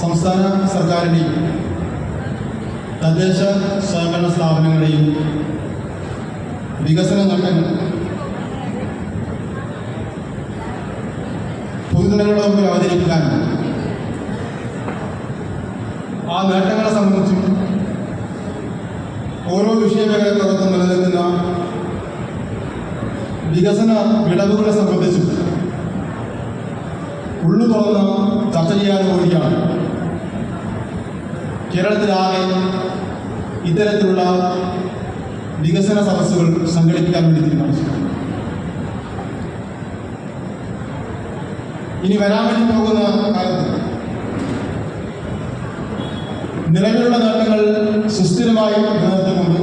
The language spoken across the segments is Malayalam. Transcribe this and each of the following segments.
സംസ്ഥാന സർക്കാരിന്റെയും തദ്ദേശ സ്വയംഭരണ സ്ഥാപനങ്ങളുടെയും വികസന നട്ടങ്ങൾ പൊതുജനങ്ങളുടെ മുമ്പിൽ അവതരിപ്പിക്കാൻ ആ നേട്ടങ്ങളെ സംബന്ധിച്ചും ഓരോ വിഷയമേഖലക്കകത്തും നിലനിൽക്കുന്ന വികസന വിടവുകളെ സംബന്ധിച്ചും ഉള്ളു തുറന്ന് ചർച്ച ചെയ്യാൻ പോവുകയാണ് കേരളത്തിലാകെ ഇത്തരത്തിലുള്ള വികസന സദസ്സുകൾ സംഘടിപ്പിക്കാൻ വേണ്ടി തീരുമാനിച്ചു ഇനി വരാൻ വേണ്ടി പോകുന്ന കാലത്ത് നിലവിലുള്ള നേട്ടങ്ങൾ സുസ്ഥിരമായി നിലനിർത്തിക്കൊണ്ട്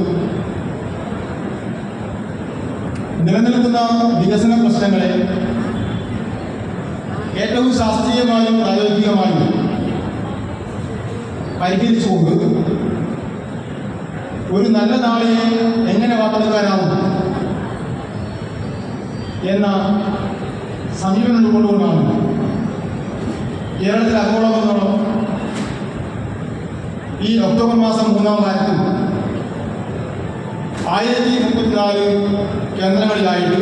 നിലനിൽക്കുന്ന വികസന പ്രശ്നങ്ങളെ ഏറ്റവും ശാസ്ത്രീയമായും പ്രായോഗികമായും പരിഹരിച്ചുകൊണ്ട് ഒരു നല്ല നാളെ എങ്ങനെ വാർത്തെടുക്കാനാവും എന്ന സമീപനം ഉൾക്കൊണ്ടുകൊണ്ടാണ് കേരളത്തിൽ അഗോളമെന്നോളം ഈ ഒക്ടോബർ മാസം മൂന്നാം വാരത്തിൽ ആയിരത്തി മുപ്പത്തിനാല് കേന്ദ്രങ്ങളിലായിട്ട്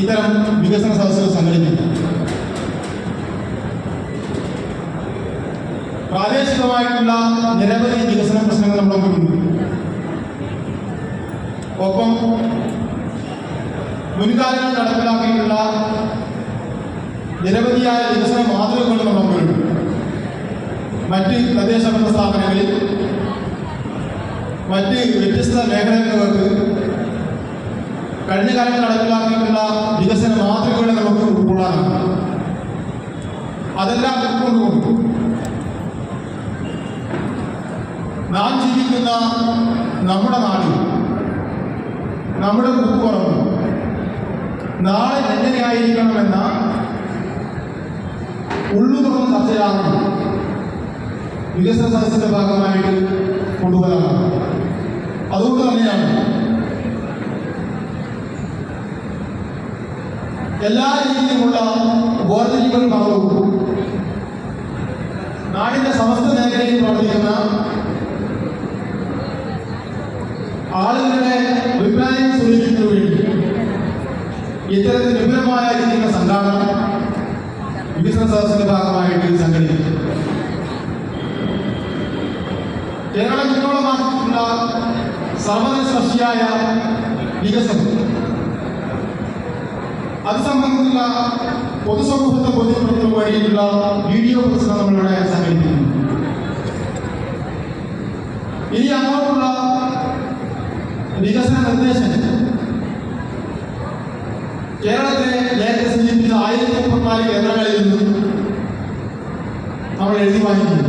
ഇത്തരം വികസന സദസ്സുകൾ സംഘടിപ്പിക്കും. പ്രാദേശികമായിട്ടുള്ള നിരവധി വികസന പ്രശ്നങ്ങൾ മുമ്പിലുണ്ട്. ഒപ്പം മുൻകാലങ്ങൾ നടപ്പിലാക്കിയിട്ടുള്ള നിരവധിയായ വികസന നമ്മുടെ മുമ്പിലുണ്ട്. മറ്റ് തദ്ദേശ സ്ഥാപനങ്ങളിൽ മറ്റ് വ്യത്യസ്ത മേഖലകൾക്ക് കഴിഞ്ഞ കാലത്ത് നടപ്പിലാക്കിയിട്ടുള്ള വികസന മാതൃകകളെ നമുക്ക് ഉൾക്കൊള്ളാനാണ്. അതെല്ലാം ഉൾക്കൊണ്ടുകൊണ്ട് നാം ജീവിക്കുന്ന നമ്മുടെ നാടിൽ നമ്മുടെ കുപ്പുറം നാളെ എങ്ങനെയായിരിക്കണമെന്ന ഉള്ളു തുറന്ന് ചർച്ചയാണ് വികസന സദസ്സിന്റെ ഭാഗമായിട്ട് കൊണ്ടുവരാറ് അതുകൊണ്ട് തന്നെയാണ് എല്ലാ രീതിയിലുമുള്ള വേർതിരിവുകൾ പറഞ്ഞു നാടിന്റെ സമസ്ത മേഖലയിൽ പ്രവർത്തിക്കുന്ന ആളുകളുടെ അഭിപ്രായം സൂചിപ്പിക്കുന്നതിന് വേണ്ടി ഇത്തരത്തിൽ വിപുലമായിരിക്കുന്ന സംഘാടനം വികസന സദസ്സിന്റെ ഭാഗമായിട്ട് സംഘടിപ്പിക്കും. കേരളം ഇന്നോളമാക്കിയിട്ടുള്ള സർവതസ്പർശിയായ വികസനം. അത് സംബന്ധിച്ചുള്ള പൊതുസമൂഹത്തെ ബോധ്യപ്പെടുത്തുന്ന വേണ്ടിയിട്ടുള്ള വീഡിയോ പ്രസംഗം നമ്മളിവിടെ സംഘടിപ്പിക്കുന്നു. ഇനി അങ്ങോട്ടുള്ള വികസന നിർദ്ദേശം കേരളത്തിലെ നേരത്തെ സൂചിപ്പിച്ച ആയിരത്തി മുപ്പത്തിനാല് കേന്ദ്രങ്ങളിൽ നിന്ന് നമ്മൾ എഴുതി വാങ്ങിക്കുന്നു.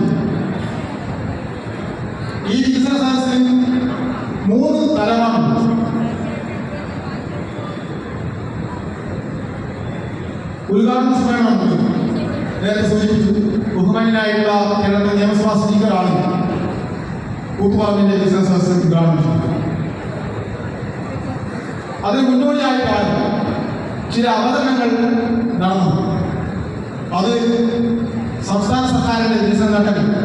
ഈ വികസന സദസ്സിൽ മൂന്ന് തലമാണ്. ഉദ്ഘാടന സമ്മേളനം നേരത്തെ സൂചിപ്പിച്ചു ബഹുമാനായിട്ടുള്ള കേരളത്തിലെ നിയമസഭാ സ്പീക്കറാണ് കൂത്തുപറമ്പിന്റെ ബിസിനസ് ഉദ്ഘാടനം ചെയ്തത്. അതിന് മുന്നോടിയായിട്ടാണ് ചില അവതരണങ്ങൾ നടന്നു. അത് സംസ്ഥാന സർക്കാരിന്റെ വികസന നേട്ടങ്ങൾ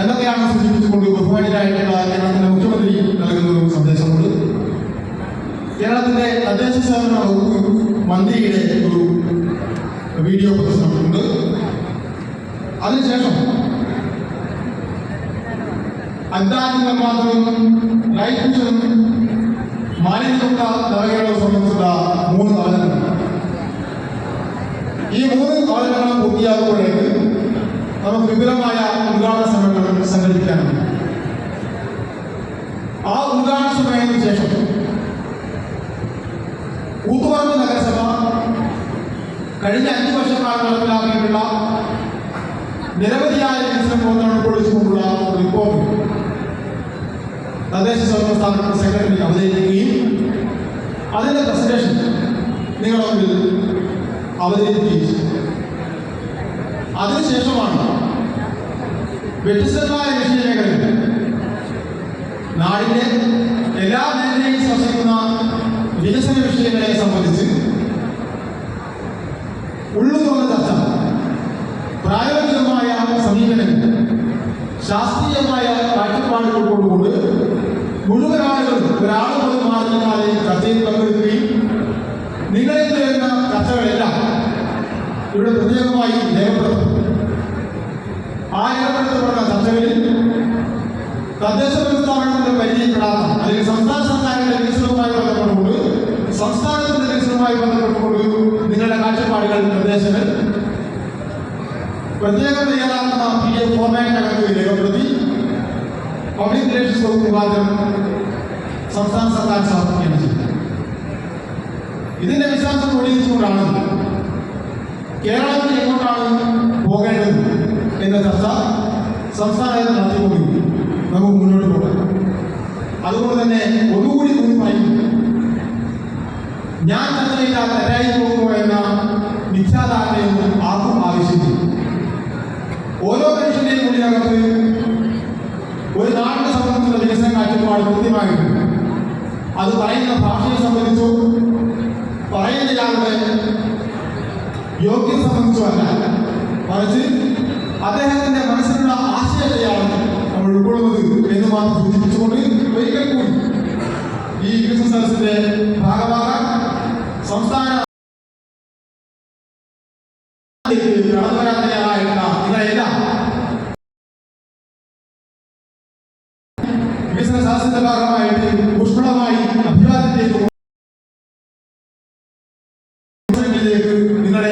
എന്തൊക്കെയാണ് സൂചിപ്പിച്ചുകൊണ്ട് ബഹുമാനിയായിട്ടുള്ള കേരളത്തിന്റെ മുഖ്യമന്ത്രി നൽകുന്ന ഒരു സന്ദേശമുണ്ട് കേരളത്തിന്റെ തദ്ദേശ സ്വയംഭരണ വകുപ്പ് മന്ത്രിയുടെ ഒരു വീഡിയോ പ്രദർശനമുണ്ട്. അതിനുശേഷം അദ്ദാനി നിർമ്മാണവും ലൈഫ് മിഷനും മാലിന്യമുക്ത നഗരങ്ങളെ സംബന്ധിച്ചുള്ള മൂന്ന് അവതരണങ്ങൾ ഈ മൂന്ന് അവതരണങ്ങളും പൂർത്തിയാകുമ്പോഴേക്ക് നമുക്ക് വിപുലമായ ഉദ്ഘാടന സമ്മേളനം സംഘടിപ്പിക്കാനുണ്ട്. ആ ഉദ്ഘാടന സമ്മേളനത്തിന് ശേഷം നഗരസഭ കഴിഞ്ഞ അഞ്ച് വർഷക്കാലം നടപ്പിലാക്കിയിട്ടുള്ള നിരവധിയായ വികസന പ്രവർത്തനങ്ങൾ ഉൾക്കൊള്ളിച്ചുകൊണ്ടുള്ള റിപ്പോർട്ട് തദ്ദേശ സ്വയം സ്ഥാപനങ്ങളുടെ സെക്രട്ടറി അവതരിപ്പിക്കുകയും അതിന്റെ പ്രസന്റേഷൻ നിങ്ങളുടെ മുമ്പിൽ അവതരിപ്പിക്കുകയും ചെയ്തു. അതിനുശേഷമാണ് വ്യത്യസ്തമായ വിഷയമേഖലയിൽ നാടിന്റെ എല്ലാ മേഖലയും സ്പർശിക്കുന്ന വികസന വിഷയങ്ങളെ സംബന്ധിച്ച് ഉള്ളുതുറന്ന ചർച്ച പ്രായോഗികമായ സമീപനം ശാസ്ത്രീയമായ കാഴ്ചപ്പാടുകൾ കൊണ്ടുകൊണ്ട് മുഴുവൻ ആളുകളും ഒരാൾ പോലും മാറുന്നതായി ചർച്ചയിൽ പങ്കെടുക്കുകയും നിങ്ങളിൽ വരുന്ന ചർച്ചകളെല്ലാം ഇവിടെ പ്രത്യേകമായി രേഖപ്പെടുത്തും ആ രേഖപ്പെടുത്തപ്പെടുന്ന ചർച്ചകളിൽ തദ്ദേശ സ്ഥാപനത്തിന്റെ പരിചയപ്പെടാത്ത അല്ലെങ്കിൽ സംസ്ഥാന സർക്കാരിന്റെ വികസനവുമായി ബന്ധപ്പെട്ടുകൊണ്ട് സംസ്ഥാനത്തിന്റെ വികസനവുമായി ബന്ധപ്പെട്ടുകൊണ്ട് നിങ്ങളുടെ കാഴ്ചപ്പാടുകൾ നിർദ്ദേശങ്ങൾ പ്രത്യേകം തയ്യാറാക്കുന്ന പി എഫ് ഫോർമാറ്റിനകത്ത് രേഖപ്പെടുത്തി പബ്ലിക് റിലേഷൻസ് വകുപ്പ് മുഖാന്തരം സംസ്ഥാന സർക്കാർ സമർപ്പിക്കുകയാണ് ചെയ്തത് ഇതിന്റെ വിശദാംശം തെളിയിച്ചുകൊണ്ടാണ് കേരളത്തിൽ എങ്ങോട്ടാണ് പോകേണ്ടത് എന്ന ചർച്ച സംസ്ഥാനത്ത് നടത്തിക്കൊണ്ടിരിക്കും നമുക്ക് മുന്നോട്ട് പോകാം. അതുകൊണ്ട് തന്നെ ഒന്നുകൂടി കൂടി പറയും ഞാൻ ചർച്ച ചെയ്താൽ തെറ്റായി പോകുമോ എന്ന മിഥ്യാധാരണയൊന്നും കാഴ്ചപ്പാട് കൃത്യമായിട്ടുണ്ട്. അത് പറയുന്ന ഭാഷയെ സംബന്ധിച്ചോ പറയുന്നയാളുടെ യോഗ്യത സംബന്ധിച്ചോ അല്ല. മറിച്ച് അദ്ദേഹത്തിന്റെ മനസ്സിലുള്ള ആശയത്തെയാണ് നമ്മൾ ഉൾക്കൊള്ളുന്നത് എന്ന് മാത്രം സൂചിപ്പിച്ചുകൊണ്ട് ഒരിക്കൽ കൂടി ഈ വികസന സദസ്സിന്റെ ഭാഗമാകാൻ സംസ്ഥാന നിങ്ങളുടെ